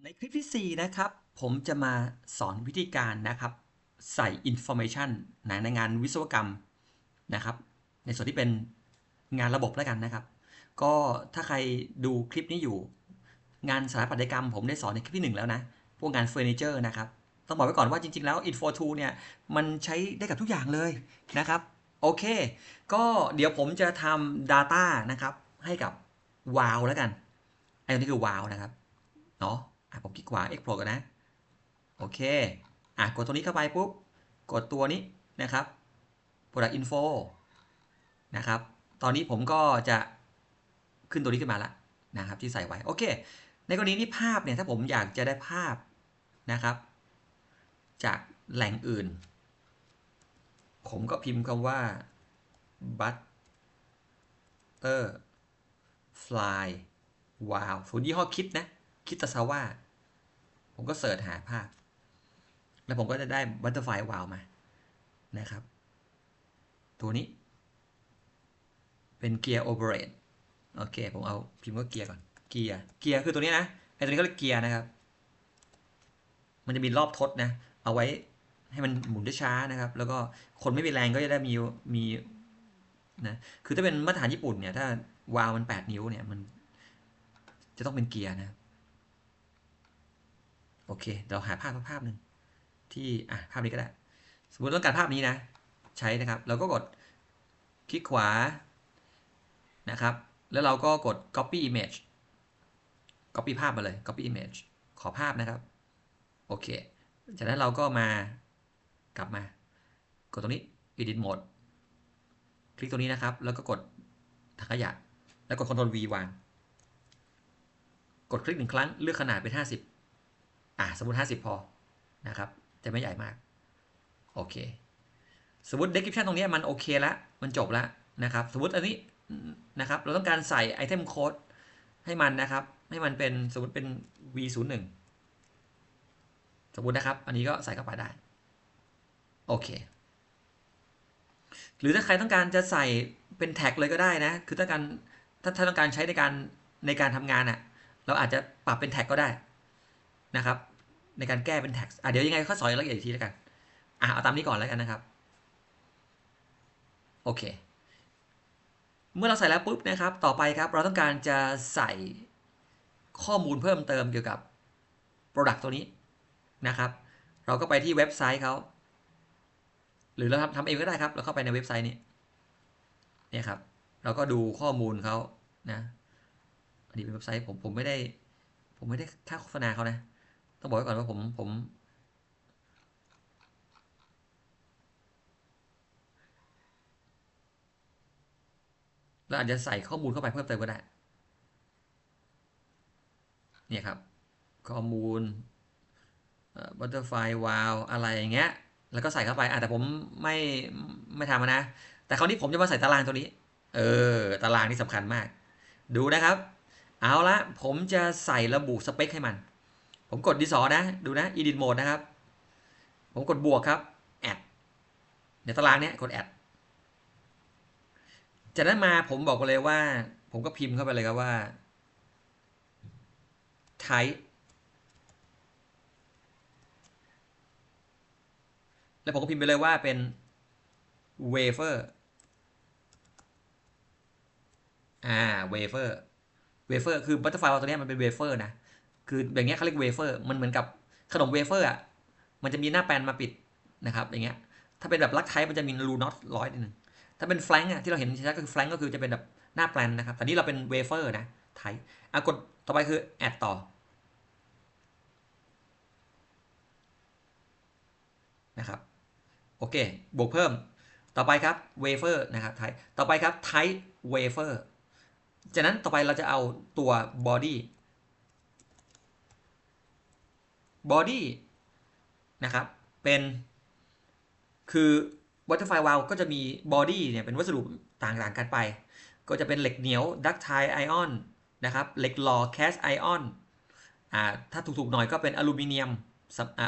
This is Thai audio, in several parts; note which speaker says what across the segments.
Speaker 1: ในคลิปที่ 4 นะครับ ผมจะมาสอนวิธีการนะครับ ใส่ information นะในงานวิศวกรรมนะครับ ในส่วนที่เป็นงานระบบแล้วกันนะครับ ก็ถ้าใครดูคลิปนี้อยู่ งานสถาปัตยกรรม ผมได้สอนในคลิปที่ 1 แล้วนะ พวกงานเฟอร์นิเจอร์นะครับ ต้องบอกไว้ก่อนว่าจริง ๆ แล้ว Info 2เนี่ย มันใช้ได้กับทุกอย่างเลยนะครับ โอเค ก็เดี๋ยวผมจะทำ Data นะครับ ให้กับ wow แล้วกันไอ้ตัวนี้คือ wow นะครับ เนาะ อะผมคลิกขวา export กันนะ โอเค อะกดตัวนี้เข้าไปปุ๊บ กดตัวนี้นะครับ product info นะครับ ตอนนี้ผมก็จะขึ้นตัวนี้ขึ้นมาละนะครับที่ใส่ไว้ โอเค ในกรณีนี้ภาพเนี่ยถ้าผมอยากจะได้ภาพนะครับ จากแหล่งอื่น ผมก็พิมพ์คำว่า butter fly wow สูตรยี่ห้อคิดนะ คิดตาซาว่า ผมก็เสิร์ชหาภาพ แล้วผมก็จะได้ butterfly wow มานะครับ ตัวนี้ เป็นเกียร์ operate โอเค ผมเอาพิมพ์ว่าเกียร์ก่อน เกียร์ เกียร์คือตัวนี้นะ ไอตัวนี้เขาเรียกเกียร์นะครับ มันจะมีรอบทดนะ เอาไว้ให้มันหมุนได้ช้านะครับ แล้วก็คนไม่มีแรงก็จะได้มีมีนะ คือถ้าเป็นมาตรฐานญี่ปุ่นเนี่ย ถ้าวาวมัน 8 นิ้วเนี่ย มันจะต้องเป็นเกียร์นะ อเค เราหาภาพภาพหนึ่งที่อะภาพนี้ก็ได้ สมมติต้องการภาพนี้นะ ใช้นะครับ เราก็กดคลิกขวานะครับ แล้วเราก็กด copy image copy ภาพมาเลย copy image ขอภาพนะครับ โอเค จากนั้นเราก็มากลับมา กดตรงนี้ edit mode คลิกตรงนี้นะครับ แล้วก็กดถังขยะ แล้วกด Ctrl V วาง กดคลิกหนึ่งครั้ง เลือกขนาดเป็น 50 อะสมมติ 50 พอนะครับ จะไม่ใหญ่มาก โอเค สมมติ description ตรงนี้มันโอเคแล้วมันจบแล้วนะครับ สมมติอันนี้นะครับ เราต้องการใส่ item code ให้มันนะครับ ให้มันเป็นสมมติเป็น v01 สมมตินะครับ อันนี้ก็ใส่เข้าไปได้ โอเค หรือถ้าใครต้องการจะใส่เป็นแท็กเลยก็ได้นะ คือถ้าการถ้าถ้าต้องการใช้ในการในการทำงานอะ่ะ เราอาจจะปรับเป็นแท็กก็ได้ นะครับ ในการแก้เป็นแท็กอะเดี๋ยวยังไงข้อสอนละเอียดอีกทีแล้วกันอะเอาตามนี้ก่อนแล้วกันนะครับ โอเค เมื่อเราใส่แล้วปุ๊บนะครับ ต่อไปครับเราต้องการจะใส่ข้อมูลเพิ่มเติมเกี่ยวกับ Product ตัวนี้นะครับ เราก็ไปที่เว็บไซต์เขาหรือเราทำทำเองก็ได้ครับ เราเข้าไปในเว็บไซต์นี้เนี่ยครับ เราก็ดูข้อมูลเขานะอันนี้เป็นเว็บไซต์ผมผมไม่ได้ ผมไม่ได้ค่าโฆษณาเขานะ ต้องบอกไว้ก่อนว่าผมผม เราอาจจะใส่ข้อมูลเข้าไปเพิ่มเติมก็ได้ เนี่ยครับ ข้อมูลบัตเตอร์ไฟวาลอะไรอย่างเงี้ย แล้วก็ใส่เข้าไปอะแต่ผมไม่ไม่ทำนะ แต่คราวนี้ผมจะมาใส่ตารางตัวนี้ เออ ตารางนี่สำคัญมาก ดูนะครับ เอาละผมจะใส่ระบุสเปคให้มัน ผมกดดีสอนะ ดูนะ edit mode นะครับ ผมกดบวกครับ add ในตารางเนี้ยกด add จากนั้นมาผมบอกเลยว่า ผมก็พิมพ์เข้าไปเลยครับว่า type แล้วผมก็พิมพ์ไปเลยว่าเป็น wafer อ่า wafer wafer คือ butterfly ตัวนี้มันเป็น wafer นะ คืออย่างเงี้ยเขาเรียก wafer มันเหมือนกับขนม wafer อะมันจะมีหน้าแปลนมาปิดนะครับอย่างเงี้ยถ้าเป็นแบบลักไทป์มันจะมีรูน็อตร้อยนึงถ้าเป็น flank อะที่เราเห็นชัดก็คือ flank ก็คือจะเป็นแบบหน้าแปลนนะครับแต่นี่เราเป็น wafer นะไทป์อะกดต่อไปคือ add ต่อนะครับโอเค บวกเพิ่ม ต่อไปครับ wafer นะครับไทป์ต่อไปครับ type wafer จากนั้นต่อไปเราจะเอาตัว body body นะครับ เป็น คือ butterfly valve ก็จะมี body เนี่ยเป็นวัสดุต่างๆกันไป ก็จะเป็นเหล็กเหนียว ductile ion นะครับ เหล็กหล่อ cast ion อ่า ถ้าถูกๆหน่อยก็เป็นอลูมิเนียมอ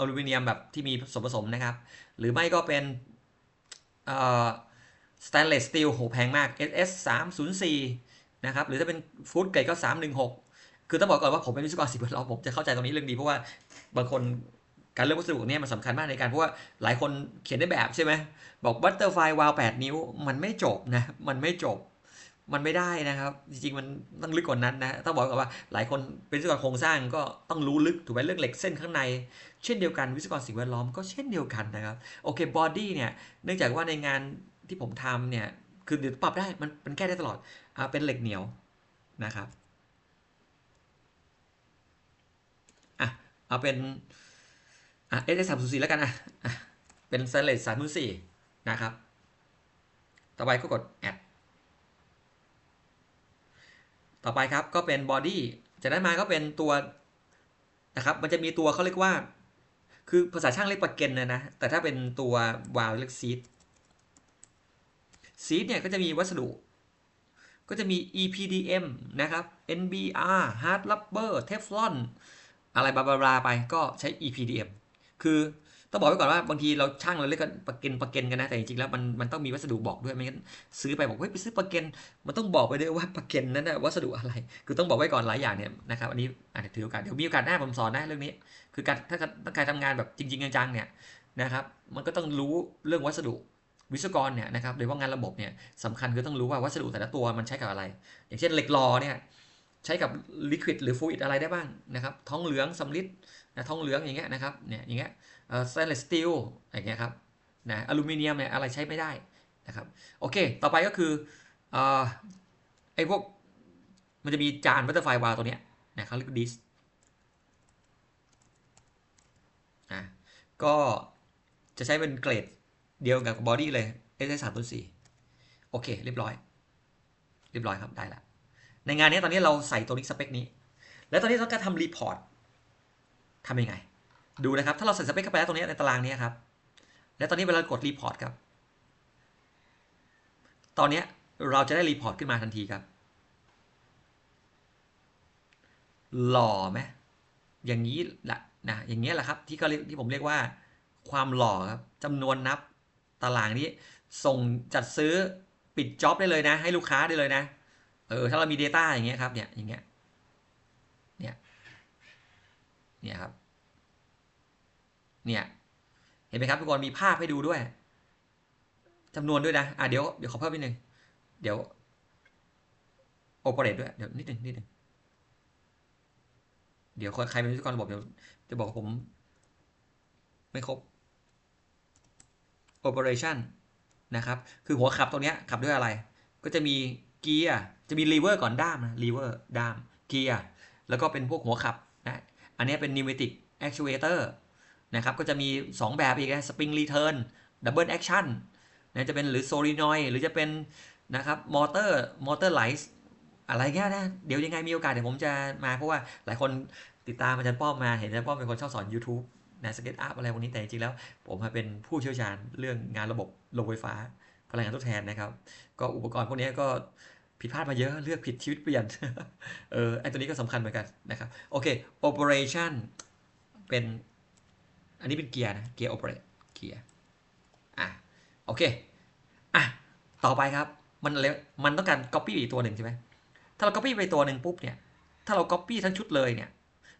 Speaker 1: อลูมิเนียมแบบที่มีส่วนผสมนะครับ หรือไม่ก็เป็นเอ่อ stainless steel โหแพงมาก SS 304นะครับ หรือถ้าเป็นฟูดเกรดก็ 316 คือต้องบอกก่อนว่าผมเป็นวิศวกรสิ่งแวดล้อมผมจะเข้าใจตรงนี้เรื่องดีเพราะว่าบางคนการเลือกวัสดุเนี่ยมันสำคัญมากในการเพราะว่าหลายคนเขียนได้แบบใช่ไหมบอกบัตเตอร์ไฟวาลแปดนิ้ว มันไม่จบนะมันไม่จบมันไม่ได้นะครับ จริงๆ มันต้องลึกกว่านั้นนะต้องบอกก่อนว่าหลายคนเป็นวิศวกรโครงสร้างก็ต้องรู้ลึกถูกไหมเรื่องเหล็กเส้นข้างใน เช่นเดียวกันวิศวกรสิ่งแวดล้อมก็เช่นเดียวกันนะครับโอเคบอดี้เนี่ยเนื่องจากว่าในงานที่ผมทำเนี่ยคือเดี๋ยวปรับได้มันมันแก้ได้ตลอดอ่าเป็นเหล็กเหนียวนะครับอะ เอาเป็นอะเอสสามศูนย์สี่แล้วกันอะเป็นสเลสสามศูนย์สี่นะครับ ต่อไปก็กด add ต่อไปครับก็เป็น body จากนั้นมาก็เป็นตัวนะครับมันจะมีตัวเขาเรียกว่า คือภาษาช่างเรียกปากเกนนะนะ แต่ถ้าเป็นตัววาล์วเรียกซีดซีดเนี่ยก็จะมีวัสดุ ก็จะมี EPDM นะครับ NBR Hard Rubber Teflon อะไรบลาบลาไปก็ใช้ EPDM คือต้องบอกไว้ก่อนว่าบางทีเราช่างเราเรียกกันปากเกนปากเกนกันนะแต่จริงๆแล้วมันมันต้องมีวัสดุบอกด้วยไม่งั้นซื้อไปบอกเฮ้ยไปซื้อปากเกนมันต้องบอกไปด้วยว่าปากเกนนั้นนะวัสดุอะไร คือต้องบอกไว้ก่อนหลายอย่างเนี่ยนะครับอันนี้อาจจะถือโอกาสเดี๋ยวมีโอกาสหน้าผมสอนนะเรื่องนี้ คือการถ้าถ้าใครทำงานแบบจริง ๆ จังๆเนี่ยนะครับมันก็ต้องรู้เรื่องวัสดุวิศวกรเนี่ยนะครับโดยว่างานระบบเนี่ยสำคัญคือต้องรู้ว่าวัสดุแต่ละตัวมันใช้กับอะไร อย่างเช่นเหล็กหล่อเนี่ย ใช้กับลิควิดหรือฟลูอิดอะไรได้บ้างนะครับทองเหลืองสำลิดนะทองเหลืองอย่างเงี้ยนะครับเนี่ยอย่างเงี้ยสแตนเลสสตีลอย่างเงี้ยครับนะอลูมิเนียมเนี่ยอะไรใช้ไม่ได้นะครับโอเค ต่อไปก็คืออไอ้พวกมันจะมีจานบัตเตอร์ไฟวาตัวเนี้ยนะเขาเรียกดิสอะก็จะใช้เป็นเกรดเดียวกับบอดี้เลย S S สามตัวสี่โอเค เรียบร้อย เรียบร้อยครับได้ละ ในงานนี้ตอนนี้เราใส่ตัวนี้สเปคนี้ แล้วตอนนี้ต้องการทำรีพอร์ตทำยังไง ดูนะครับ ถ้าเราใส่สเปคเข้าไปแล้วตรงนี้ในตารางนี้ครับ แล้วตอนนี้เวลากดรีพอร์ตครับ ตอนนี้เราจะได้รีพอร์ตขึ้นมาทันทีครับ หล่อไหมอย่างนี้แหละนะ อย่างนี้แหละครับ ที่ก็ที่ผมเรียกว่า ความหล่อครับจำนวนนับตารางนี้ ส่งจัดซื้อปิดจ็อบได้เลยนะ ให้ลูกค้าได้เลยนะ เออถ้าเรามี Data อย่างเงี้ยครับเนี่ยอย่างเงี้ยเนี่ยเนี่ยครับเนี่ยเห็นไหมครับทุกคนมีภาพให้ดูด้วยจำนวนด้วยนะอะเดี๋ยวเดี๋ยวขอเพิ่มนิดนึงเดี๋ยวโอเปเรตด้วยเดี๋ยวนิดนึงนิดนึงเดี๋ยวใครเป็นวิศวกรระบบเดี๋ยวจะบอกผม ไม่ครบ operation นะครับ คือหัวขับตรงนี้ขับด้วยอะไร ก็จะมีเกียร์ จะมีลีเวอร์ก่อนด้ามนะลีเวอร์ด้ามเกียร์แล้วก็เป็นพวกหัวขับนะอันนี้เป็น pneumatic actuator นะครับก็จะมี 2 แบบอีกนะ spring return double action นะจะเป็นหรือ solenoid หรือจะเป็นนะครับมอเตอร์มอเตอร์ไลท์อะไรเงี้ยนะเดี๋ยวยังไงมีโอกาสเดี๋ยวผมจะมาเพราะว่าหลายคนติดตามอาจารย์ป้อมมาเห็นอาจารย์ป้อมเป็นคนชอบสอน YouTube นะสเก็ตอัพอะไรพวกนี้แต่จริงๆแล้ว ผมมาเป็นผู้เชี่ยวชาญเรื่องงานระบบโรงไฟฟ้าพลังงานทดแทนนะครับ ก็อุปกรณ์พวกนี้ก็ ผิดพลาดมาเยอะเลือกผิดชีวิตเปลี่ยนเออไอตัวนี้ก็สำคัญเหมือนกันนะครับโอเค operation เป็นอันนี้เป็นเกียร์นะเกียร์ operate เกียร์อะโอเคอะต่อไปครับมันมันต้องการ copy อีกตัวหนึ่งใช่ไหมถ้าเรา copy ไปตัวหนึ่งปุ๊บเนี่ยถ้าเรา copy ทั้งชุดเลยเนี่ย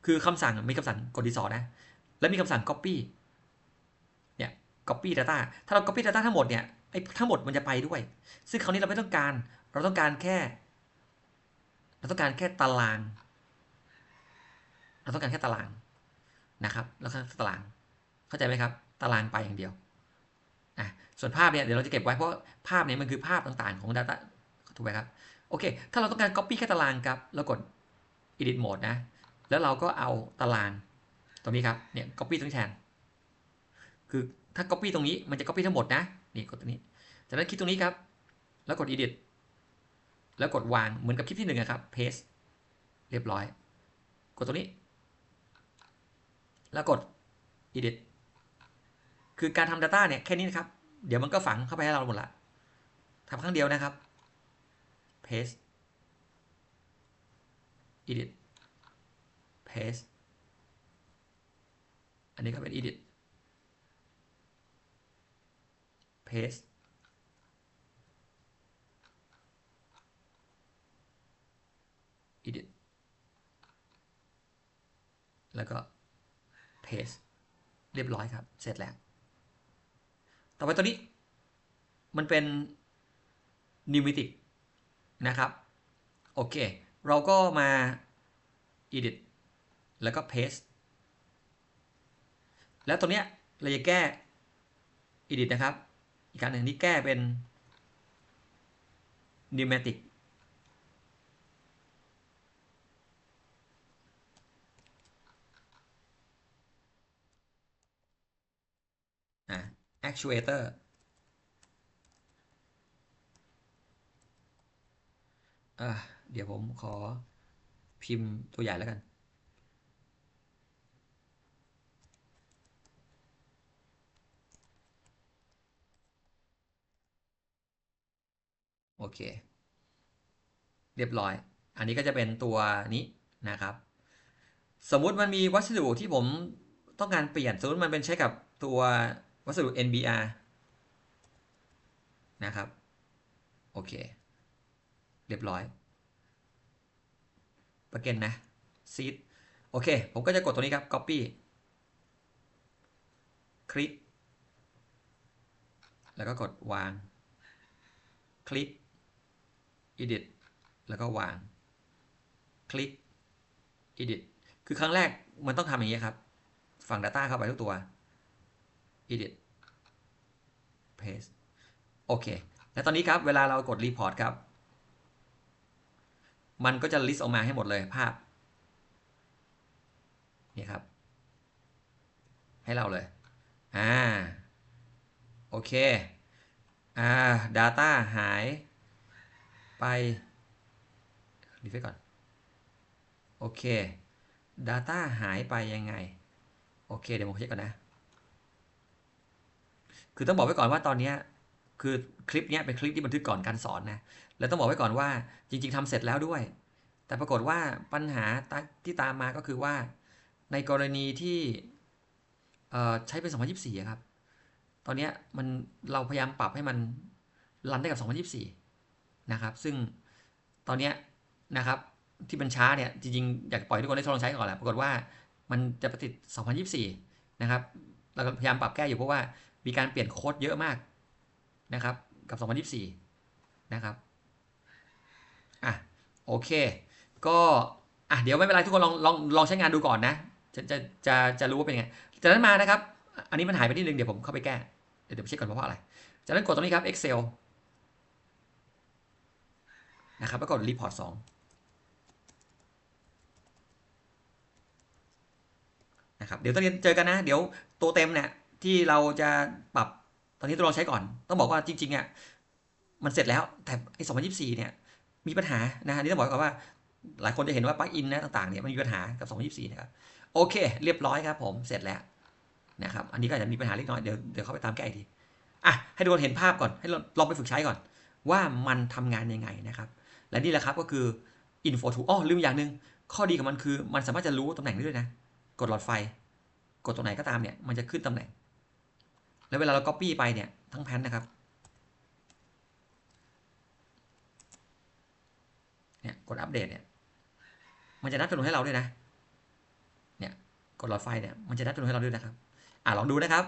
Speaker 1: คือคำสั่งมีคำสั่งกดดีสอนะ แล้วมีคำสั่ง copy เนี่ย copy data ถ้าเรา copy data ทั้งหมดเนี่ยไอ้ทั้งหมดมันจะไปด้วย ซึ่งคราวนี้เราไม่ต้องการ เราต้องการแค่ เราต้องการแค่ตาราง เราต้องการแค่ตารางนะครับแล้วก็ตาราง เข้าใจไหมครับ ตารางไปอย่างเดียวอะส่วนภาพเนี่ยเดี๋ยวเราจะเก็บไว้เพราะภาพเนี่ยมันคือภาพต่างๆของ Data ถูกไหมครับ โอเค ถ้าเราต้องการ copy แค่ตารางครับแล้วกด edit mode นะ แล้วเราก็เอาตารางตรงนี้ครับ เนี่ย copy ตรงนี้แทน คือถ้า copy ตรงนี้มันจะ copy ทั้งหมดนะ นี่กดตรงนี้ จากนั้นคลิกตรงนี้ครับ แล้วกด edit แล้วกดวางเหมือนกับคลิปที่หนึ่งนะครับ paste เรียบร้อย กดตรงนี้ แล้วกด edit คือการทำ Data เนี่ยแค่นี้นะครับ เดี๋ยวมันก็ฝังเข้าไปให้เราหมดละทำครั้งเดียวนะครับ paste edit paste อันนี้ก็เป็น edit paste edit แล้วก็ paste เรียบร้อยครับ เสร็จแล้ว ต่อไปตัวนี้ มันเป็น pneumatic นะครับ โอเค เราก็มา edit แล้วก็ paste แล้วตัวเนี้ยเราจะแก้ edit นะครับ อีกการหนึ่งที่แก้เป็น pneumatic อะ actuator อะเดี๋ยวผมขอพิมพ์ตัวใหญ่แล้วกัน โอเค เรียบร้อย อันนี้ก็จะเป็นตัวนี้นะครับ สมมุติมันมีวัสดุที่ผมต้องการเปลี่ยน สมมติมันเป็นใช้กับตัว วัสดุ NBR นะครับ โอเค เรียบร้อยประเก็นนะซีดโอเค ผมก็จะกดตัวนี้ครับ copy คลิก แล้วก็กดวาง คลิก edit แล้วก็วาง คลิก edit คือครั้งแรกมันต้องทำอย่างนี้ครับ ฝั่ง Data เข้าไปทุกตัว edit paste โอเค แล้วตอนนี้ครับ เวลาเรากด report ครับ มันก็จะ list ออกมาให้หมดเลยภาพ นี่ครับ ให้เราเลย อ่า โอเค อ่า data หายไปรีเฟรชก่อน โอเค data หายไปยังไง โอเค เดี๋ยวผมเช็คก่อนนะ คือต้องบอกไว้ก่อนว่าตอนนี้คือคลิปนี้เป็นคลิปที่บันทึกก่อนการสอนนะ แล้วต้องบอกไว้ก่อนว่าจริง ๆทำเสร็จแล้วด้วย แต่ปรากฏว่าปัญหาที่ตามมาก็คือว่า ในกรณีที่ใช้เป็น 2024 ครับ ตอนนี้มันเราพยายามปรับให้มันรันได้กับ 2024 นะครับ ซึ่งตอนนี้นะครับที่มันช้าเนี่ยจริงๆอยากปล่อยทุกคนได้ทดลองใช้ก่อนแหละปรากฏว่ามันจะประติด 2024 นะครับเราพยายามปรับแก้อยู่เพราะว่า มีการเปลี่ยนโค้ดเยอะมากนะครับ กับ 2024 นะครับ อะ โอเค ก็อะเดี๋ยวไม่เป็นไรทุกคนลองลองลองใช้งานดูก่อนนะ จะจะจะจะรู้ว่าเป็นไง จากนั้นมานะครับ อันนี้มันหายไปนิดนึงเดี๋ยวผมเข้าไปแก้ เดี๋ยวเดี๋ยวเช็คก่อนเพราะอะไร จากนั้นกดตรงนี้ครับ Excel นะครับแล้วกด Report 2นะครับเดี๋ยวตอนเรียนเจอกันนะ เดี๋ยวตัวเต็มเนี่ย ที่เราจะปรับตอนนี้ตัวลองใช้ก่อน ต้องบอกว่าจริงๆอะมันเสร็จแล้วแต่ไอ้2024เนี่ยมีปัญหานะนี่ต้องบอกก่อนว่า หลายคนจะเห็นว่าปลั๊กอินนะต่างๆเนี่ยมันมีปัญหากับ2024นะครับโอเค เรียบร้อยครับผมเสร็จแล้วนะครับอันนี้ก็อาจจะมีปัญหาเล็กน้อยเดี๋ยวเดี๋ยวเข้าไปตามแก้อีกทีอะให้ทุกคนเห็นภาพก่อนให้ลองไปฝึกใช้ก่อน ว่ามันทำงานยังไงนะครับ และนี่แหละครับก็คือ info tool อ๋อลืมอย่างหนึ่งข้อดีของมันคือมันสามารถจะรู้ตำแหน่งได้ด้วยนะ กดหลอดไฟ กดตรงไหนก็ตามเนี่ย มันจะขึ้นตำแหน่ง แล้วเวลาเรา copy ไปเนี่ยทั้งแผนนะครับเนี่ยกดอัปเดตเนี่ยมันจะนับจำนวนให้เราด้วยนะเนี่ยกดหลอดไฟเนี่ยมันจะนับจำนวนให้เราด้วยนะครับอ่าลองดูนะครับ